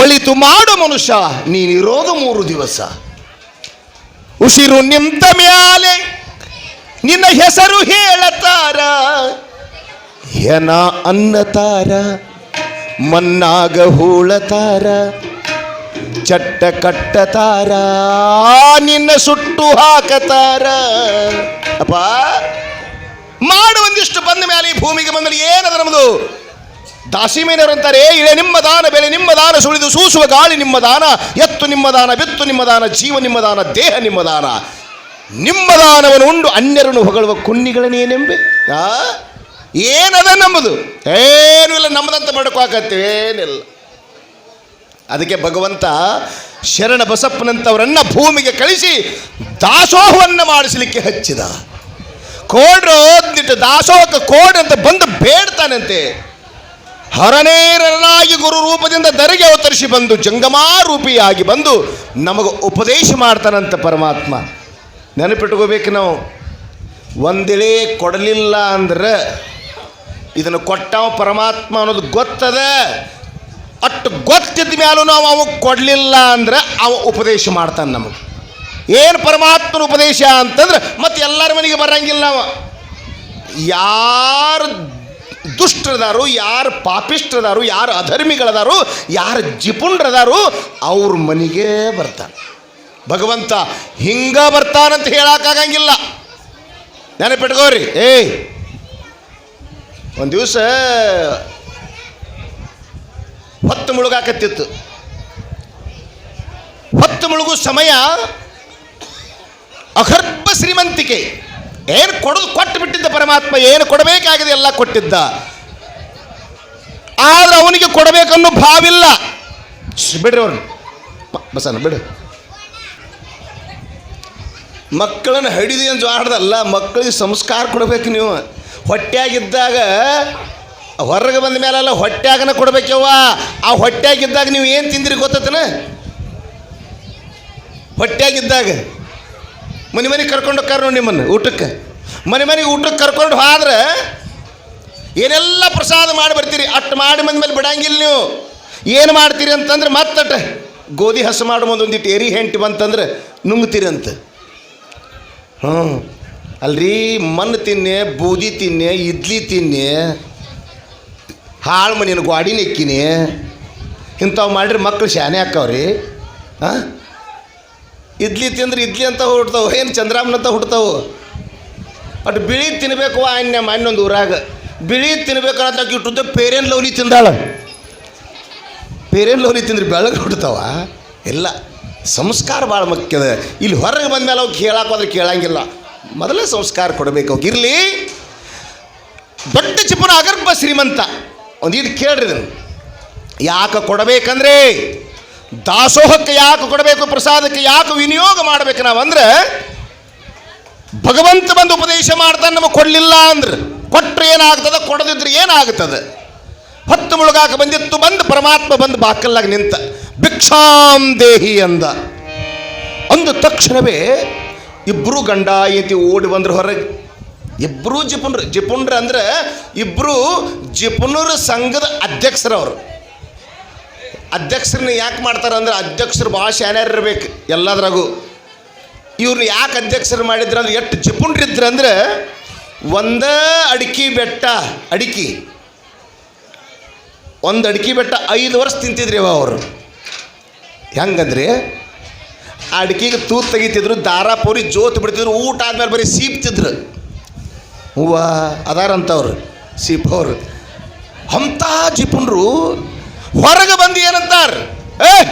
ಒಳಿತು ಮಾಡು ಮನುಷ್ಯ ನೀನಿರೋದು ಮೂರು ದಿವಸ. ಉಸಿರು ನಿಂತ ಮ್ಯಾಲೆ ನಿನ್ನ ಹೆಸರು ಹೇಳತಾರ. ಹೆನ ಅನ್ನತಾರ ಮನ್ನಾಗ ಹೂಳತಾರ, ಚಟ್ಟ ಕಟ್ಟತಾರ, ನಿನ್ನ ಸುಟ್ಟು ಹಾಕತಾರ. ಅಪ್ಪ, ಮಾಡು ಒಂದಿಷ್ಟು ಬಂದ ಮೇಲೆ ಈ ಭೂಮಿಗೆ ಏನು ಏನದ ನಮ್ಮದು ದಾಸಿಮೇನರು ಅಂತಾರೆ ಇಳೆ ನಿಮ್ಮ ದಾನ, ಬೆಲೆ ನಿಮ್ಮ ದಾನ, ಸುಳಿದು ಸೂಸುವ ಗಾಳಿ ನಿಮ್ಮ ದಾನ, ಎತ್ತು ನಿಮ್ಮ ದಾನ, ಬೆತ್ತು ನಿಮ್ಮ ದಾನ, ಜೀವ ನಿಮ್ಮ ದಾನ, ದೇಹ ನಿಮ್ಮ ದಾನ. ನಿಮ್ಮ ದಾನವನ್ನು ಉಂಡು ಅನ್ಯರನ್ನು ಹೊಗಳುವ ಕುನ್ನಿಗಳನ್ನೇನೆಂಬೆ ಆ? ಏನದ ನಮ್ಮದು? ಏನೂ ಇಲ್ಲ, ನಮ್ಮದಂತ ಮಾಡ್ಕೋಕತ್ತೆ ಏನಿಲ್ಲ. ಅದಕ್ಕೆ ಭಗವಂತ ಶರಣ ಬಸಪ್ಪನಂತವರನ್ನ ಭೂಮಿಗೆ ಕಳಿಸಿ ದಾಸೋಹವನ್ನು ಮಾಡಿಸಲಿಕ್ಕೆ ಹಚ್ಚಿದ. ಕೋಡ್ರು ದಾಸೋಹಕ್ಕೆ ಕೋಡ್ ಅಂತ ಬಂದು ಬೇಡ್ತಾನಂತೆ. ಹರನೇರನಾಗಿ ಗುರು ರೂಪದಿಂದ ದರಿಗೆ ಅವತರಿಸಿ ಬಂದು ಜಂಗಮಾರೂಪಿಯಾಗಿ ಬಂದು ನಮಗೆ ಉಪದೇಶ ಮಾಡ್ತಾನಂತ ಪರಮಾತ್ಮ. ನೆನಪಿಟ್ಕೋಬೇಕು ನಾವು. ಒಂದಿಳೆ ಕೊಡಲಿಲ್ಲ ಅಂದ್ರೆ ಇದನ್ನು ಕೊಟ್ಟವ ಪರಮಾತ್ಮ ಅನ್ನೋದು ಗೊತ್ತದ? ಅಟ್ಟು ಗೊತ್ತಿದ್ದ ಮೇಲೂ ನಾವು ಅವ ಕೊಡಲಿಲ್ಲ ಅಂದ್ರೆ ಅವ ಉಪದೇಶ ಮಾಡ್ತಾನೆ ನಮಗೆ. ಏನು ಪರಮಾತ್ಮನ ಉಪದೇಶ ಅಂತಂದ್ರೆ ಮತ್ತೆ ಎಲ್ಲರ ಮನೆಗೆ ಬರಂಗಿಲ್ಲ ನಾವು ಯಾರು ದುಷ್ಟರದಾರು, ಯಾರು ಪಾಪಿಷ್ಟ್ರದಾರು ಯಾರು ಅಧರ್ಮಿಗಳದಾರು, ಯಾರು ಜಿಪುಂಡ್ರದಾರು ಅವ್ರ ಮನೆಗೆ ಬರ್ತಾನೆ ಭಗವಂತ ಹಿಂಗ ಬರ್ತಾನಂತ ಹೇಳಕ್ಕಾಗಂಗಿಲ್ಲ. ನೆನಪಿಟ್ಕೋರಿ. ಏಯ್, ಒಂದು ದಿವಸ ಹೊತ್ತು ಮುಳುಗಾಕತ್ತಿತ್ತು. ಹೊತ್ತು ಮುಳುಗು ಸಮಯ ಅಗರ್ಭ ಶ್ರೀಮಂತಿಕೆ. ಏನು ಕೊಡೋದು ಕೊಟ್ಟು ಬಿಟ್ಟಿದ್ದ ಪರಮಾತ್ಮ, ಏನು ಕೊಡಬೇಕಾಗಿದೆ ಎಲ್ಲ ಕೊಟ್ಟಿದ್ದ. ಆದ್ರೆ ಅವನಿಗೆ ಕೊಡಬೇಕನ್ನೋ ಭಾವಿಲ್ಲ. ಬಿಡ್ರಿ ಅವ್ರನ್ನ. ಬಸನ ಬಿಡು. ಮಕ್ಕಳನ್ನು ಹಿಡಿದು ಅಂತ ಆಡ್ದಲ್ಲ ಮಕ್ಕಳಿಗೆ ಸಂಸ್ಕಾರ ಕೊಡಬೇಕು ನೀವು. ಹೊಟ್ಟೆಯಾಗಿದ್ದಾಗ ಹೊರಗೆ ಬಂದ ಮೇಲೆಲ್ಲ ಹೊಟ್ಟೆಯಾಗನ ಕೊಡಬೇಕವ್ವ. ಆ ಹೊಟ್ಟೆಯಾಗಿದ್ದಾಗ ನೀವು ಏನು ತಿಂದಿರಿ ಗೊತ್ತತನ? ಹೊಟ್ಯಾಗಿದ್ದಾಗ. ಮನೆ ಮನೆಗೆ ಕರ್ಕೊಂಡು ಹೋಗ್ತಾರೆ ನೋಡಿ ನಿಮ್ಮನ್ನು ಊಟಕ್ಕೆ. ಮನೆ ಮನೆಗೆ ಊಟಕ್ಕೆ ಕರ್ಕೊಂಡು ಹೋದ್ರೆ ಏನೆಲ್ಲ ಪ್ರಸಾದ ಮಾಡಿ ಬರ್ತೀರಿ? ಅಟ್ಟು ಮಾಡಿ ಬಂದ ಮೇಲೆ ಬಿಡಂಗಿಲ್ಲ ನೀವು. ಏನು ಮಾಡ್ತೀರಿ ಅಂತಂದ್ರೆ ಮತ್ತಟ ಗೋಧಿ ಹಸು ಮಾಡಿ ಒಂದೊಂದಿಟ್ಟು ಎರಿ ಹೆಂಟಿ ಬಂತಂದ್ರೆ ನುಂಗ್ತೀರಿ ಅಂತ. ಹ್ಞೂ. ಅಲ್ರಿ ಮಣ್ಣು ತಿನ್ನೆ, ಬೂದಿ ತಿನ್ನೆ, ಇಡ್ಲಿ ತಿನ್ನೆ, ಹಾಳು ಮನೇನು ಗ್ವಾಡಿ ನೆಕ್ಕಿನಿ ಇಂಥವು ಮಾಡಿರಿ ಮಕ್ಕಳು ಶಾನೆ ಹಾಕವ್ರಿ. ಹಾಂ ಇಡ್ಲಿ ತಿಂದ್ರೆ ಇಡ್ಲಿ ಅಂತ ಹುಡ್ತಾವೆ ಏನು ಚಂದ್ರಾಮನಂತ ಹುಡ್ತಾವೆ ಬಟ್ ಬಿಳಿ ತಿನ್ಬೇಕು ಅನ್ಯ ಇನ್ನೊಂದು ಊರಾಗ. ಬಿಳಿ ತಿನ್ಬೇಕು ಅಂತ ಇಟ್ಟುದ್ದ ಪೇರೇನ್ ಲವ್ಲಿ ತಿಂದಾಳ. ಪೇರೇನ್ ಲವ್ಲಿ ತಿಂದ್ರೆ ಬೆಳಗ್ಗೆ ಹುಡ್ತಾವ ಇಲ್ಲ, ಸಂಸ್ಕಾರ ಭಾಳ ಮುಖ್ಯದ ಇಲ್ಲಿ ಹೊರಗೆ ಬಂದ್ಮೇಲೆ ಅವ್ಕೆ ಕೇಳಕ್ಕೆ ಹೋದ್ರೆ ಕೇಳಂಗಿಲ್ಲ. ಮೊದಲೇ ಸಂಸ್ಕಾರ ಕೊಡಬೇಕು ಅವ್ಕೆ. ದೊಡ್ಡ ಚಿಪ್ಪನ ಅಗರ್ಭ ಶ್ರೀಮಂತ. ಒಂದು ಇದು ಕೇಳ್ರಿ ಇದನ್ನು. ಯಾಕೆ ಕೊಡಬೇಕಂದ್ರೆ ದಾಸೋಹಕ್ಕೆ ಯಾಕೆ ಕೊಡಬೇಕು, ಪ್ರಸಾದಕ್ಕೆ ಯಾಕೆ ವಿನಿಯೋಗ ಮಾಡಬೇಕು ನಾವಂದ್ರೆ, ಭಗವಂತ ಬಂದು ಉಪದೇಶ ಮಾಡ್ತಾನೆ ನಮಗೆ ಕೊಡಲಿಲ್ಲ ಅಂದ್ರೆ. ಕೊಟ್ಟರೆ ಏನಾಗ್ತದೆ? ಕೊಡದಿದ್ರೆ ಏನಾಗ್ತದೆ? ಹತ್ತು ಮುಳುಗಾಕ ಬಂದಿತ್ತು, ಬಂದು ಪರಮಾತ್ಮ ಬಂದು ಬಾಕಲ್ಲಾಗ ನಿಂತ, ಭಿಕ್ಷಾಂ ದೇಹಿ ಅಂದ. ಅಂದ ತಕ್ಷಣವೇ ಇಬ್ಬರು ಗಂಡ ಐತಿ ಓಡಿ ಬಂದ್ರು ಹೊರಗೆ. ಇಬ್ಬರು ಜಿಪುಣ್ರು ಜಿಪುಣ್ರು ಅಂದ್ರೆ ಇಬ್ಬರು ಜಿಪುಣರ ಸಂಘದ ಅಧ್ಯಕ್ಷರವರು. ಅಧ್ಯಕ್ಷರನ್ನ ಯಾಕೆ ಮಾಡ್ತಾರೆ ಅಂದ್ರೆ ಅಧ್ಯಕ್ಷರು ಭಾಳ ಇರ್ಬೇಕು ಎಲ್ಲದ್ರಾಗೂ. ಇವ್ರನ್ನ ಯಾಕೆ ಅಧ್ಯಕ್ಷರು ಮಾಡಿದ್ರು ಅಂದ್ರೆ, ಎಷ್ಟು ಜಿಪುಣ್ರಿದ್ರು ಅಂದ್ರೆ, ಒಂದ ಅಡಿಕೆ ಬೆಟ್ಟ, ಅಡಿಕೆ. ಒಂದು ಅಡಿಕೆ ಬೆಟ್ಟ ಐದು ವರ್ಷ ತಿಂತಿದ್ರಿ ಅವ ಅವರು. ಹೆಂಗಂದ್ರೆ, ಆ ಅಡಿಕೆಗೆ ತೂತ್ ತೆಗಿತಿದ್ರು, ದಾರ ಪೂರಿ ಜೋತು ಬಿಡ್ತಿದ್ರು, ಊಟ ಆದ್ಮೇಲೆ ಬರೀ ಸೀಪ್ತಿದ್ರು. ಹೂವ ಅದಾರಂತವ್ರು ಅವರು ಅಂಥ ಜಿಪುಣರು ಹೊರಗೆ ಬಂದು ಏನಂತಾರ? ಏ,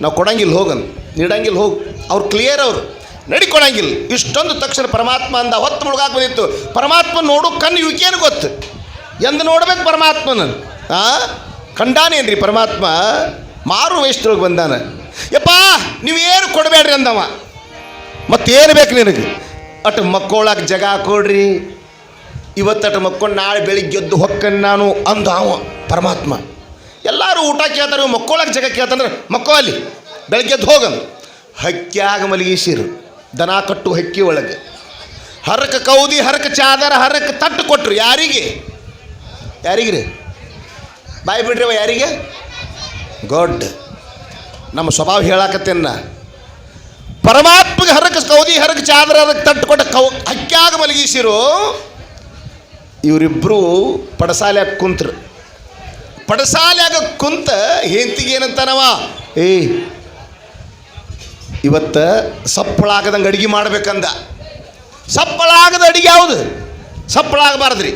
ನಾವು ಕೊಡಂಗಿಲ್ಲ, ಹೋಗನ್. ನೀಡಂಗಿಲ್ಲ, ಹೋಗಿ. ಅವ್ರು ಕ್ಲಿಯರ್ ಅವರು. ನಡಿ ಕೊಡಂಗಿಲ್ಲ. ಇಷ್ಟೊಂದು ತಕ್ಷಣ ಪರಮಾತ್ಮ ಅಂದ, ಹೊತ್ತು ಮುಳುಗಾಕ್ ಬಂದಿತ್ತು. ಪರಮಾತ್ಮ ನೋಡು, ಕಣ್ಣು ಇವಕ್ಕೇನು ಗೊತ್ತು? ಎಂದು ನೋಡ್ಬೇಕು ಪರಮಾತ್ಮನ ಆ? ಕಂಡಾನೇನ್ರಿ ಪರಮಾತ್ಮ? ಮಾರು ವೇಷ್ಟೊಳಗೆ ಬಂದಾನ. ಯಪ್ಪ, ನೀವೇನು ಕೊಡಬೇಡ್ರಿ ಅಂದವ? ಮತ್ತೇನು ಬೇಕು ನಿನಗೆ? ಅಟ್ ಮಕ್ಕೊಳಕ್ಕೆ ಜಗ ಕೊಡ್ರಿ. ಇವತ್ತಟ ಮಕ್ಕೊಂಡು ನಾಳೆ ಬೆಳಿಗ್ಗೆ ಎದ್ದು ಹೊಕ್ಕನ್ ನಾನು ಅಂದ ಅವ ಪರಮಾತ್ಮ. ಎಲ್ಲರೂ ಊಟ ಕೇಳ್ತಾರೆ ಇವು ಮಕ್ಕೋಳಕ್ಕೆ ಜಗ ಕೇಳ್ತಂದ್ರೆ ಮಕ್ಕೋ ಅಲ್ಲಿ, ಬೆಳಗ್ಗೆ ಎದ್ದು ಹೋಗಂದು ಹಕ್ಕಿಯಾಗ ಮಲಗಿಸಿರು ದನ ಕಟ್ಟು ಹಕ್ಕಿ ಒಳಗೆ. ಹರಕ ಕೌದಿ, ಹರಕ ಚಾದರ, ಹರಕ ತಟ್ಟು ಕೊಟ್ರು ಯಾರಿಗೆ? ಯಾರಿಗ್ರಿ? ಬಾಯಿ ಬಿಡ್ರಿ ಯಾರಿಗೆ? ಗೊಡ್ ನಮ್ಮ ಸ್ವಭಾವ ಹೇಳಾಕತ್ತೇನ? ಪರಮಾತ್ಮಗೆ ಹರಕ ಕೌದಿ, ಹರಕ ಚಾದ್ರ ಅದಕ್ಕೆ ತಟ್ಟುಕೊಟ್ಟ ಕೌ ಹಕ್ಕಿಯಾಗ ಮಲಗಿಸಿರು ಇವರಿಬ್ಬರು ಪಡಸಾಲೆ ಕುಂತ್ರು. ಪಡಸಾಲ್ಯಾಗ ಕುಂತ ಹೆಂತಿಗೆ ಏನಂತಾನವ? ಏ ಇವತ್ತ ಸಪ್ಪಳಾಗದಂಗೆ ಅಡಿಗೆ ಮಾಡ್ಬೇಕಂದ. ಸಪ್ಪಳಾಗದ ಅಡಿಗೆ ಯಾವುದು? ಸಪ್ಪಳಾಗಬಾರ್ದ್ರಿ.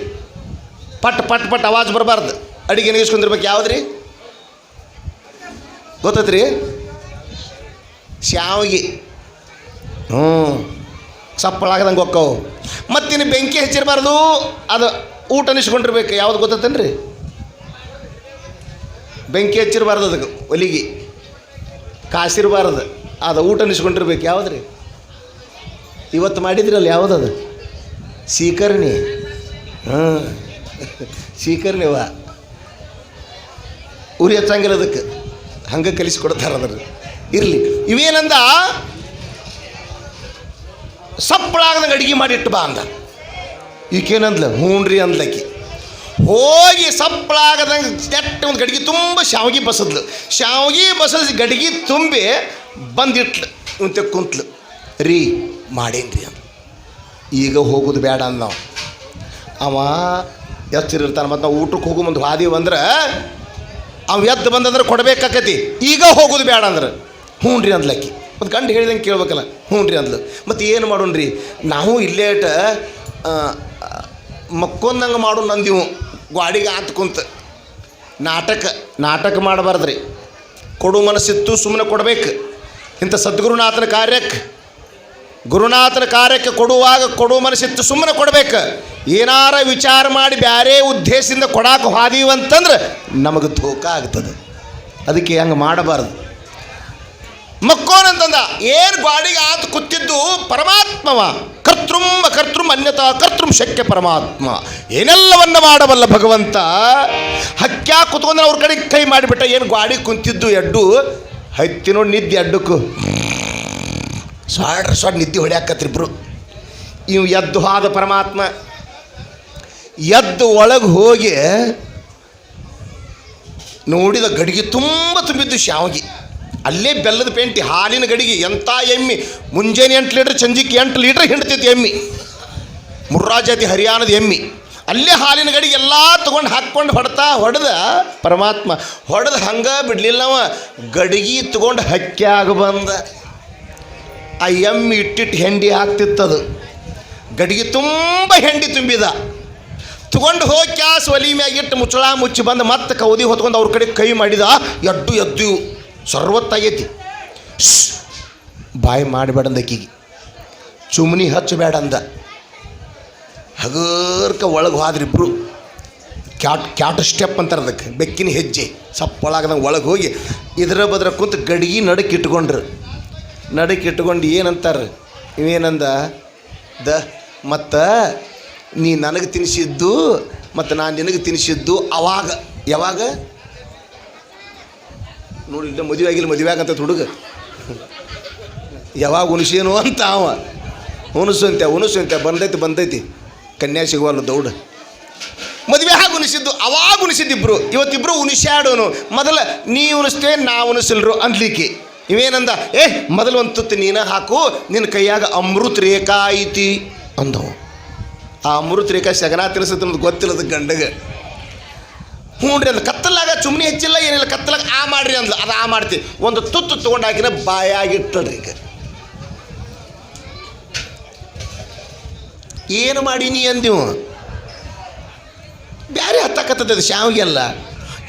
ಪಟ್ ಪಟ್ ಪಟ್ ಅವಾಜ್ ಬರಬಾರ್ದು. ಅಡಿಗೆ ರೀ ಯಾವ್ದ್ರಿ? ಗೊತ್ತೈತ್ರಿ? ಶಾವಿಗೆ. ಹ್ಞೂ, ಸಪ್ಪಳಾಗದಂಗೆ ಹೊಕ್ಕವು ಮತ್ತಿನ್ನು ಬೆಂಕಿ ಹಚ್ಚಿರಬಾರ್ದು. ಅದು ಊಟ ನಿಸ್ಕೊಂಡಿರ್ಬೇಕು. ಯಾವ್ದು ಗೊತ್ತೈತೇನ್ರಿ? ಬೆಂಕಿ ಹಚ್ಚಿರಬಾರ್ದು ಅದಕ್ಕೆ, ಒಲಿಗೆ. ಕಾಸಿರಬಾರ್ದು. ಅದು ಊಟ ನಿಸ್ಕೊಂಡಿರ್ಬೇಕು. ರೀ ಇವತ್ತು ಮಾಡಿದ್ರಲ್ಲ ಯಾವುದದು? ಸೀಕರ್ಣಿ. ಹಾಂ. ಸೀಕರ್ಣಿವ ಉರಿ ಹಚ್ಚಂಗಿಲ್ಲ ಅದಕ್ಕೆ. ಹಂಗೆ ಕಲಿಸ್ಕೊಡ್ತಾರೆ ಅದ್ರ. ಇರಲಿ. ಇವೇನಂದ? ಸಪ್ಪಳಾಗದಂಗೆ ಅಡುಗೆ ಮಾಡಿಟ್ಟು ಬಾ ಅಂದ. ಈಕೇನಂದ್ಲ? ರೀ ಅಂದ್ಲಕ್ಕಿ ಹೋಗಿ ಸಪ್ಪಳಾಗದಂಗೆ ಕೆಟ್ಟ ಒಂದು ಗಡಿಗೆ ತುಂಬ ಶಾವಿಗೆ ಬಸದ್ಲು. ಶಾವಿಗೆ ಬಸದ ಗಡಿಗೆ ತುಂಬಿ ಬಂದಿಟ್ಲು. ಇಂತ ಕುಂತ್ಲು. ರೀ, ಮಾಡೇನ್ರಿ ಅಂತ ಈಗ ಹೋಗೋದು ಬೇಡ ಅಂದ ನಾವು. ಅವ ಎತ್ತಿರ್ತಾನೆ ಮತ್ತು ನಾವು ಊಟಕ್ಕೆ ಹೋಗೋ ಮುಂದೆ ಹಾದೀವಿ ಅಂದ್ರೆ ಅವ ಎದ್ದು ಬಂದಂದ್ರೆ ಕೊಡಬೇಕಾಕತಿ. ಈಗ ಹೋಗೋದು ಬೇಡ ಅಂದ್ರೆ. ಹ್ಞೂ ರೀ ಅಂದ್ಲಕ್ಕಿ ಮತ್ತು ಗಂಡು ಹೇಳಿದಂಗೆ ಕೇಳ್ಬೇಕಲ್ಲ. ಹ್ಞೂ ರೀ ಅಂದ್ಲು. ಮತ್ತು ಏನು ಮಾಡೋಣ್ರಿ? ನಾವು ಇಲ್ಲೇಟ ಮಕ್ಕೊಂದಂಗೆ ಮಾಡೋಣ ನಂದಿವು. ಗಾಡಿಗೆ ಆತು ಕುಂತ. ನಾಟಕ ನಾಟಕ ಮಾಡಬಾರ್ದ್ರಿ. ಕೊಡು ಮನಸ್ಸಿತ್ತು ಸುಮ್ಮನೆ ಕೊಡಬೇಕು. ಇಂಥ ಸದ್ಗುರುನಾಥನ ಕಾರ್ಯಕ್ಕೆ ಗುರುನಾಥನ ಕಾರ್ಯಕ್ಕೆ ಕೊಡುವಾಗ ಕೊಡು ಮನಸ್ಸಿತ್ತು ಸುಮ್ಮನೆ ಕೊಡಬೇಕು. ಏನಾರ ವಿಚಾರ ಮಾಡಿ ಬ್ಯಾರೆ ಉದ್ದೇಶದಿಂದ ಕೊಡಾಕ ಹಾದೀವಂತಂದ್ರೆ ನಮಗೆ ಧೋಕ ಆಗ್ತದೆ. ಅದಕ್ಕೆ ಹಂಗೆ ಮಾಡಬಾರ್ದು. ಮಕ್ಕೋನಂತಂದ ಏನು ಗಾಡಿಗೆ ಆತ ಕೂತಿದ್ದು ಪರಮಾತ್ಮವ. ಕರ್ತೃಂ ಕರ್ತೃಂ ಅನ್ಯತಾ ಕರ್ತೃಂ ಶಕ್ಯ ಪರಮಾತ್ಮ. ಏನೆಲ್ಲವನ್ನ ಮಾಡಬಲ್ಲ ಭಗವಂತ? ಹಕ್ಕ್ಯಾ ಕುತ್ಕೊಂಡ್ರೆ ಅವ್ರ ಕಡೆ ಕೈ ಮಾಡಿಬಿಟ್ಟ ಏನು ಗಾಡಿ ಕುಂತಿದ್ದು ಎಡ್ಡು? ಹತ್ತಿ ನೋಡಿ ನಿದ್ದೆ ಅಡ್ಡಕ್ಕು ಸಾಡ್ರ ಸಾಡ್ ನಿದ್ದೆ ಹೊಡ್ಯಾಕತ್ರಿಬ್ರು ಇವು ಎದ್ದು ಹಾದ ಪರಮಾತ್ಮ. ಎದ್ದು ಒಳಗೆ ಹೋಗಿ ನೋಡಿದ ಗಡಿಗೆ ತುಂಬ ತುಂಬಿದ್ದು ಶಾವಿಗೆ ಅಲ್ಲೇ ಬೆಲ್ಲದ ಪೇಂಟಿ, ಹಾಲಿನ ಗಡಿಗೆ ಎಂಥ ಎಮ್ಮಿ? ಮುಂಜಾನೆ ಎಂಟು ಲೀಟ್ರ್, ಸಂಜಿಕೆ ಎಂಟು ಲೀಟ್ರ್ ಹಿಂಡ್ತೈತಿ ಎಮ್ಮಿ. ಮುರ್ರಾ ಜಾತಿ ಹರಿಯಾಣದ ಎಮ್ಮಿ. ಅಲ್ಲೇ ಹಾಲಿನ ಗಡಿಗೆ ಎಲ್ಲ ತೊಗೊಂಡು ಹಾಕ್ಕೊಂಡು ಹೊಡ್ತಾ ಹೊಡೆದ ಪರಮಾತ್ಮ. ಹೊಡೆದು ಹಂಗೆ ಬಿಡ್ಲಿಲ್ಲವ ಗಡಿಗೆ ತೊಗೊಂಡು ಹಕ್ಕಿಯಾಗ ಬಂದ. ಆ ಎಮ್ಮಿ ಇಟ್ಟಿಟ್ಟು ಹೆಂಡಿ ಹಾಕ್ತಿತ್ತದು ಗಡಿಗೆ ತುಂಬ ಹೆಂಡಿ ತುಂಬಿದ. ತಗೊಂಡು ಹೋಗಿ ಕ್ಯಾಸ್ ಒಲಿ ಮ್ಯಾಗಿಟ್ಟು ಮುಚ್ಚಳ ಮುಚ್ಚಿ ಬಂದು ಮತ್ತೆ ಕೌದಿ ಹೊತ್ಕೊಂಡು ಅವ್ರ ಕಡೆ ಕೈ ಮಾಡಿದ ಎಡ್ಡು ಎದ್ದು. ಸರ್ವತ್ತಾಗೈತಿ ಬಾಯಿ ಮಾಡಬೇಡ ಅಕ್ಕಿಗೆ ಚುಮ್ನಿ ಹಚ್ಚಬೇಡ ಅಂದ ಹಗರ್ಕ ಒಳಗೆ ಹೋದ್ರಿಬ್ರು ಕ್ಯಾಟ್ ಕ್ಯಾಟ್ ಸ್ಟೆಪ್ ಅಂತಾರೆ ಅದಕ್ಕೆ. ಬೆಕ್ಕಿನ ಹೆಜ್ಜೆ. ಸಪ್ಪಳಾಗದಂಗೆ ಒಳಗೆ ಹೋಗಿ ಇದ್ರ ಬದ್ರ ಕುಂತು ಗಡಿಗೆ ನಡಕ್ಕೆ ಇಟ್ಕೊಂಡ್ರು ನಡಕ್ಕೆ ಇಟ್ಕೊಂಡು ಏನಂತಾರೆ? ಇವೇನಂದ? ದ, ಮತ್ತು ನೀ ನನಗೆ ತಿನ್ನಿಸಿದ್ದು ಮತ್ತು ನಾನು ನಿನಗೆ ತಿನ್ನಿಸಿದ್ದು ಅವಾಗ. ಯಾವಾಗ? ನೋಡಿ, ಇಲ್ಲ ಮದುವೆ ಆಗಿಲ್ಲ, ಮದುವೆ ಆಗಂತ ಹುಡುಗ. ಯಾವಾಗ ಉಣಿಸೇನು ಅಂತ ಅವ. ಉಣಿಸಂತೆ ಉಣಿಸಂತೆ ಬಂದೈತಿ ಬಂದೈತಿ. ಕನ್ಯಾ ಸಿಗುವಲ್ಲ ದೌಡ. ಮದುವೆ ಹಾಗೆ ಉಣಿಸಿದ್ದು, ಅವಾಗ ಉಣಿಸಿದ್ದಿಬ್ರು ಇವತ್ತಿಬ್ರು ಉಣಿಸ್ಯಾಡೋನು. ಮೊದಲ ನೀ ಉಣಿಸ್ತೇ ನಾ ಉಣಿಸಿಲ್ರು ಅನ್ಲಿಕ್ಕೆ. ಇವೇನಂದ? ಏ, ಮೊದಲು ಒಂದು ತುತ್ತು ನೀನು ಹಾಕು ನಿನ್ನ ಕೈಯಾಗ ಅಮೃತ ರೇಖಾ ಐತಿ ಅಂದವು. ಆ ಅಮೃತ ರೇಖಾ ಸಗನಾ ತಿನ್ಸುತ್ತೆ ಅನ್ನೋದು ಗೊತ್ತಿಲ್ಲದ ಗಂಡಗೆ. ಹ್ಞೂ ರೀ ಕತ್ತಲಾಗ ಚುಮ್ನಿ ಹೆಚ್ಚಿಲ್ಲ, ಏನಿಲ್ಲ, ಕತ್ತಲಾಗ ಆ ಮಾಡ್ರಿ ಅಂದ್ಲು. ಅದು ಆ ಮಾಡ್ತೀವಿ ಒಂದು ತುತ್ತು ತೊಗೊಂಡು ಹಾಕಿನ ಬಾಯಾಗಿಟ್ಟಳ್ರಿ ಈಗ. ಏನು ಮಾಡೀನಿ ಅಂದಿವು? ಬ್ಯಾರೆ ಶಾವಿಗೆ ಅಲ್ಲ.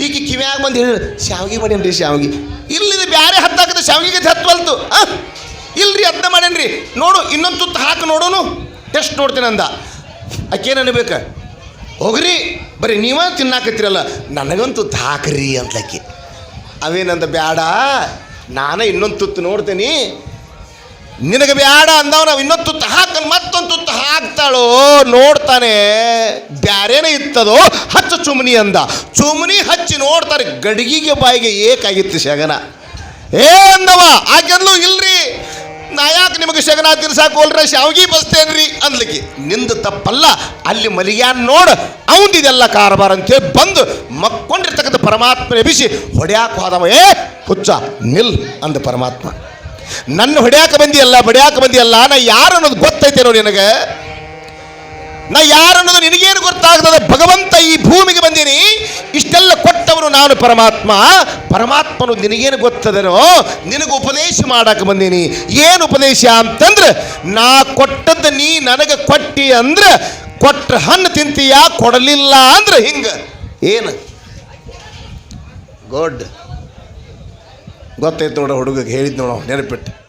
ಈಗ ಕಿವ್ಯಾಗ ಬಂದು ಹೇಳಿ ಶಾವಿಗೆ ಮಾಡೇನ್ರಿ, ಶಾವಿಗೆ. ಇಲ್ಲಿದೆ ಬ್ಯಾರೆ ಹತ್ತಾಕತ್ತ ಶಾವಿಗೆ ಹತ್ತವಲ್ತು ಇಲ್ರಿ ಅರ್ಥ ಮಾಡೇನ್ರಿ. ನೋಡು, ಇನ್ನೊಂದು ತುತ್ತು ಹಾಕಿ ನೋಡೋನು, ಟೆಸ್ಟ್ ನೋಡ್ತೀನಿ ಅಂದ. ಅಕ್ಕೇನು ಅನ್ಬೇಕ? ಹೋಗ್ರಿ, ಬರೀ ನೀವ ತಿನ್ನಾಕತ್ತಿರಲ್ಲ, ನನಗಂತೂ ದಾಕ್ರಿ ಹಾಕ್ರಿ ಅಂದ್ಲಕ್ಕಿ. ಅವೇನಂದ ಬ್ಯಾಡ, ನಾನು ಇನ್ನೊಂದು ತುತ್ತು ನೋಡ್ತೀನಿ. ನಿನಗೆ ಬ್ಯಾಡ ಅಂದವ, ನಾವು ಇನ್ನೊಂದು ತುತ್ತು ಹಾಕನ್ ಮತ್ತೊಂದು ತುತ್ತು ಹಾಕ್ತಾಳೋ, ನೋಡ್ತಾನೆ. ಬ್ಯಾರೇನೇ ಇತ್ತದೋ, ಹಚ್ಚ ಚುಮ್ನಿ ಅಂದ. ಚುಮ್ನಿ ಹಚ್ಚಿ ನೋಡ್ತಾರೆ, ಗಡಿಗೆಗೆ ಬಾಯಿಗೆ ಏಕಾಗಿತ್ತು ಶಗನ. ಏ ಅಂದವ ಆಕೆಂದ್ಲು ಇಲ್ರಿ. ನಾ ಯಾಕೆ ನಿಮಗೆ ಶಗನ ತಿರ್ಸಾಕ ಹೋಲ್ರ? ಶಾವ್ಗಿ ಬಸ್ತೇನ್ರಿ? ಅನ್ಲಿಕ್ಕೆ ನಿಂದು ತಪ್ಪಲ್ಲ. ಅಲ್ಲಿ ಮಲಿಗ್ಯಾನ್ ನೋಡು. ಅವಂದಿದೆಲ್ಲ ಕಾರಬಾರ ಅಂತೇಳಿ ಬಂದು ಮಕ್ಕೊಂಡಿರ್ತಕ್ಕಂಥ ಪರಮಾತ್ಮ ಎಬಿಸಿ ಹೊಡ್ಯಾಕ ಹೋದವ. ಏ, ಹುಚ್ಚ, ನಿಲ್ ಅಂದ ಪರಮಾತ್ಮ. ನನ್ನ ಹೊಡ್ಯಾಕ ಬಂದಿಯಲ್ಲ, ಬಡ್ಯಾಕ ಬಂದಿಯಲ್ಲ ನಾ ಯಾರು ಅನ್ನೋದು ಗೊತ್ತೈತೆ ನೋಡಿ ನಿನಗೆ? ನಾ ಯಾರು ಅನ್ನೋದು ನಿನಗೇನು ಗೊತ್ತಾಗ್ತದೆ? ಭಗವಂತ ಈ ಭೂಮಿಗೆ ಬಂದೀನಿ. ಇಷ್ಟೆಲ್ಲ ಕೊಟ್ಟವನು ನಾನು ಪರಮಾತ್ಮ. ಪರಮಾತ್ಮನು ನಿನಗೇನು ಗೊತ್ತದನೋ ನಿನಗೆ ಉಪದೇಶ ಮಾಡಕ್ಕೆ ಬಂದೀನಿ. ಏನು ಉಪದೇಶ ಅಂತಂದ್ರೆ, ನಾ ಕೊಟ್ಟದ್ದು ನೀ ನನಗೆ ಕೊಟ್ಟಿ ಅಂದ್ರೆ ಕೊಟ್ಟ ಹಣ್ಣು ತಿಂತೀಯ, ಕೊಡಲಿಲ್ಲ ಅಂದ್ರೆ ಹಿಂಗೆ. ಏನು? ಗುಡ್ ಗೊತ್ತೈತೆ ನೋಡ ಹುಡುಗಗೆ ಹೇಳಿದ್ ನೋಡ, ನೆನಪಿಟ್ಟು.